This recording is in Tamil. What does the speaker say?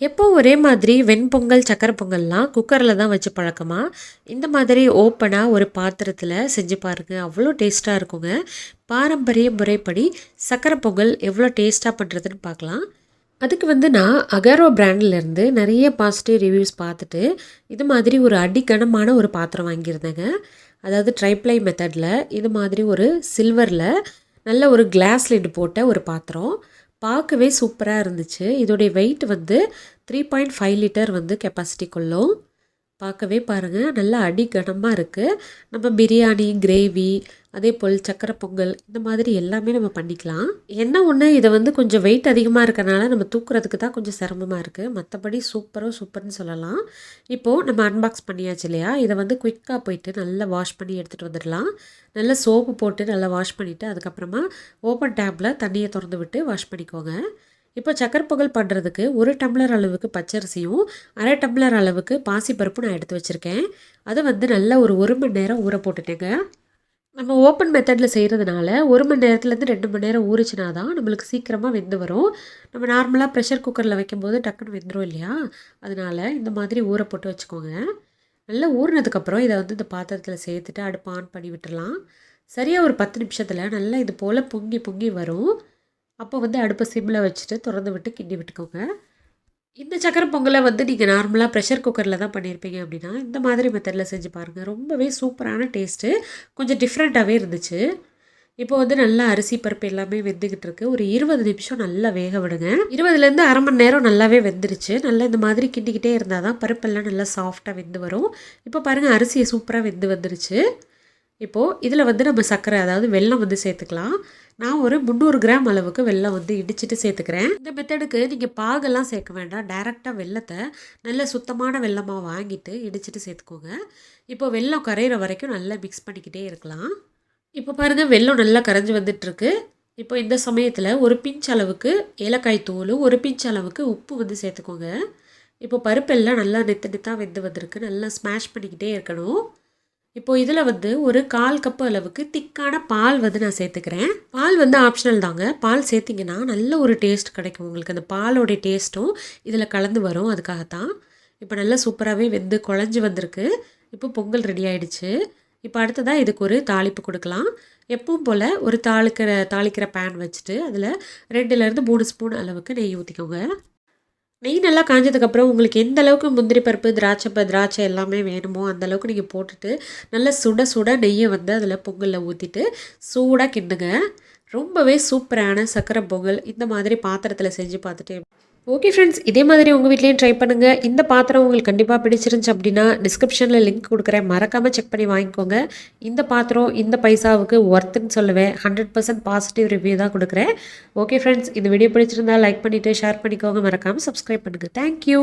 எப்போ ஒரே மாதிரி வெண்பொங்கல் சக்கரை பொங்கல்லாம் குக்கரில் தான் வச்சு பழக்கமா? இந்த மாதிரி ஓப்பனாக ஒரு பாத்திரத்தில் செஞ்சு பாருங்கள் அவ்வளோ டேஸ்ட்டாக இருக்குங்க. பாரம்பரிய முறைப்படி சக்கரை பொங்கல் எவ்வளோ டேஸ்ட்டாக பண்ணுறதுன்னு பார்க்கலாம். அதுக்கு வந்து நான் அகாரோ பிராண்ட்லேருந்து நிறைய பாசிட்டிவ் ரிவ்யூஸ் பார்த்துட்டு இது மாதிரி ஒரு அடிக்கனமான ஒரு பாத்திரம் வாங்கியிருந்தேங்க. அதாவது ட்ரைப்ளை மெத்தடில் இது மாதிரி ஒரு சில்வரில் நல்ல ஒரு கிளாஸ் லிட் போட்ட ஒரு பாத்திரம். பார்க்கவே சூப்பராக இருந்துச்சு. இதோடைய வெயிட் வந்து த்ரீ பாயிண்ட் ஃபைவ் லிட்டர் வந்து கெப்பாசிட்டி கொள்ளும். பார்க்கவே பாருங்கள் நல்லா அடி கனமாக இருக்குது நம்ம பிரியாணி கிரேவி அதே போல் சக்கரை பொங்கல் இந்த மாதிரி எல்லாமே நம்ம பண்ணிக்கலாம். என்ன ஒன்று இதை வந்து கொஞ்சம் வெயிட் அதிகமாக இருக்கிறனால நம்ம தூக்குறதுக்கு தான் கொஞ்சம் சிரமமாக இருக்குது மற்றபடி சூப்பரோ சூப்பர்னு சொல்லலாம். இப்போது நம்ம அன்பாக்ஸ் பண்ணியாச்சு இல்லையா? இதை வந்து குயிக்காக போயிட்டு நல்லா வாஷ் பண்ணி எடுத்துகிட்டு வந்துடலாம். நல்லா சோப்பு போட்டு நல்லா வாஷ் பண்ணிவிட்டு அதுக்கப்புறமா ஓப்பன் டேப்பில் தண்ணியை திறந்து விட்டு வாஷ் பண்ணிக்கோங்க. இப்போ சக்கரப்பொங்கல் பண்ணுறதுக்கு ஒரு டம்ளர் அளவுக்கு பச்சரிசியும் அரை டம்ளர் அளவுக்கு பாசிப்பருப்பு நான் எடுத்து வச்சுருக்கேன். அதை வந்து நல்லா ஒரு ஒரு மணி நேரம் ஊற போட்டுட்டேங்க. நம்ம ஓப்பன் மெத்தடில் செய்கிறதுனால ஒரு மணி நேரத்துலேருந்து ரெண்டு மணி நேரம் ஊறிச்சினா தான் நம்மளுக்கு சீக்கிரமாக வெந்து வரும். நம்ம நார்மலாக ப்ரெஷர் குக்கரில் வைக்கும்போது டக்குன்னு வெந்துடும் இல்லையா? அதனால் இந்த மாதிரி ஊற போட்டு வச்சுக்கோங்க. நல்லா ஊறினதுக்கப்புறம் இதை வந்து இந்த பாத்திரத்தில் சேர்த்துட்டு அடுப்பு ஆன் பண்ணி விட்டுடலாம் சரியாக ஒரு பத்து நிமிஷத்தில் நல்லா இது போல் பொங்கி பொங்கி வரும். அப்போ வந்து அடுப்பை சிம்மில் வச்சுட்டு திறந்து விட்டு கிண்டி விட்டுக்கோங்க. இந்த சக்கரை பொங்கலை வந்து நீங்கள் நார்மலாக ப்ரெஷர் குக்கரில் தான் பண்ணியிருப்பீங்க அப்படின்னா இந்த மாதிரி மெத்தடில் செஞ்சு பாருங்கள் ரொம்பவே சூப்பரான டேஸ்ட்டு கொஞ்சம் டிஃப்ரெண்ட்டாகவே இருந்துச்சு. இப்போ வந்து நல்லா அரிசி பருப்பு எல்லாமே வெந்துக்கிட்டு இருக்கு. ஒரு இருபது நிமிஷம் நல்லா வேக விடுங்க. இருபதுலேருந்து அரை மணி நேரம் நல்லாவே வெந்துருச்சு. நல்லா இந்த மாதிரி கிண்டிக்கிட்டே இருந்தால் தான் பருப்பெல்லாம் நல்லா சாஃப்டாக வெந்து வரும். இப்போ பாருங்கள் அரிசியை சூப்பராக வெந்து வந்துருச்சு. இப்போது இதில் வந்து நம்ம சர்க்கரை அதாவது வெல்லம் வந்து சேர்த்துக்கலாம். நான் ஒரு முந்நூறு கிராம் அளவுக்கு வெள்ளம் வந்து இடிச்சிட்டு சேர்த்துக்கிறேன். இந்த மெத்தடுக்கு நீங்கள் பாகெல்லாம் சேர்க்க வேண்டாம். டைரெக்டாக வெல்லத்தை நல்ல சுத்தமான வெல்லமாக வாங்கிட்டு இடிச்சிட்டு சேர்த்துக்கோங்க. இப்போ வெல்லம் கரையிற வரைக்கும் நல்லா மிக்ஸ் பண்ணிக்கிட்டே இருக்கலாம். இப்போ பாருங்கள் வெள்ளம் நல்லா கரைஞ்சி வந்துட்டுருக்கு. இப்போ இந்த சமயத்தில் ஒரு பிஞ்ச் அளவுக்கு ஏலக்காய் தூள் ஒரு பிஞ்ச் அளவுக்கு உப்பு வந்து சேர்த்துக்கோங்க. இப்போ பருப்பெல்லாம் நல்லா நெத்து நெத்தாக வெந்து வந்திருக்கு. நல்லா ஸ்மாஷ் பண்ணிக்கிட்டே இருக்கணும். இப்போது இதில் வந்து ஒரு கால் கப்பு அளவுக்கு திக்கான பால் வந்து நான் சேர்த்துக்கிறேன். பால் வந்து ஆப்ஷனல் தாங்க. பால் சேர்த்திங்கன்னா நல்ல ஒரு டேஸ்ட் கிடைக்கும் உங்களுக்கு. அந்த பாலோடைய டேஸ்ட்டும் இதில் கலந்து வரும். அதுக்காகத்தான். இப்போ நல்லா சூப்பராகவே வெந்து குழஞ்சி வந்திருக்கு. இப்போ பொங்கல் ரெடி ஆகிடுச்சு இப்போ அடுத்ததாக இதுக்கு ஒரு தாளிப்பு கொடுக்கலாம். எப்பவும் போல் ஒரு தாளிக்கிற தாளிக்கிற பேன் வச்சுட்டு அதில் ரெண்டுலேருந்து மூணு ஸ்பூன் அளவுக்கு நெய் ஊற்றிக்கோங்க நெய் நல்லா காஞ்சதுக்கப்புறம் உங்களுக்கு எந்த அளவுக்கு முந்திரி பருப்பு திராட்சை ப திராட்சை எல்லாமே வேணுமோ அந்த அளவுக்கு நீங்கள் போட்டுட்டு நல்லா சுட சுட நெய்யை வந்து அதில் பொங்கலில் ஊற்றிட்டு சூடாக கிண்டுங்க. ரொம்பவே சூப்பரான சக்கரை பொங்கல் இந்த மாதிரி பாத்திரத்தில் செஞ்சு பார்த்துட்டு ஓகே ஃப்ரெண்ட்ஸ் இதே மாதிரி உங்கள் வீட்லேயும் ட்ரை பண்ணுங்கள் இந்த பாத்திரம் உங்களுக்கு கண்டிப்பாக பிடிச்சிருந்துச்சு அப்படின்னா டிஸ்கிரிப்ஷனில் லிங்க் கொடுக்குறேன். மறக்காமல் செக் பண்ணி வாங்கிக்கோங்க. இந்த பாத்திரம் இந்த பைசாவுக்கு ஒர்த்துன்னு சொல்லுவேன். ஹண்ட்ரட் பர்சன்ட் பாசிட்டிவ் ரிவ்யூ தான் கொடுக்குறேன். ஓகே ஃப்ரெண்ட்ஸ் இந்த வீடியோ பிடிச்சிருந்தா லைக் பண்ணிவிட்டு ஷேர் பண்ணிக்கோங்க. மறக்காமல் சப்ஸ்கிரைப் பண்ணுங்கள் தேங்க்யூ